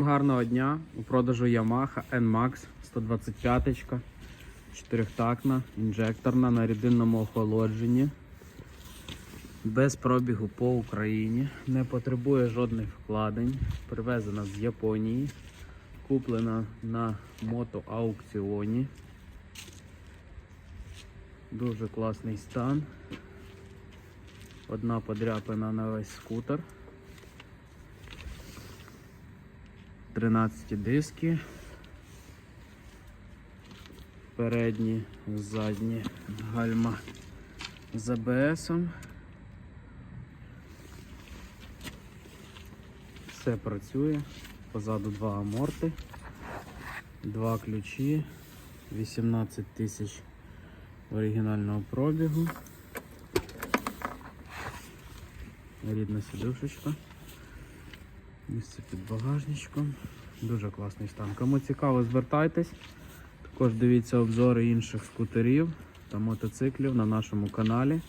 Гарного дня у продажу Yamaha NMAX 125 чотирьохтактна, інжекторна на рідинному охолодженні. Без пробігу по Україні. Не потребує жодних вкладень. Привезена з Японії. Куплена на мотоаукціоні. Дуже класний стан. Одна подряпина на весь скутер. 13 диски. Передні, задні гальма з АБСом. Все працює. Позаду два аморти, два ключі, 18 тисяч оригінального пробігу. Рідна сідушечка. Місце під багажничком. Дуже класний стан. Кому цікаво, звертайтесь. Також дивіться обзори інших скутерів та мотоциклів на нашому каналі.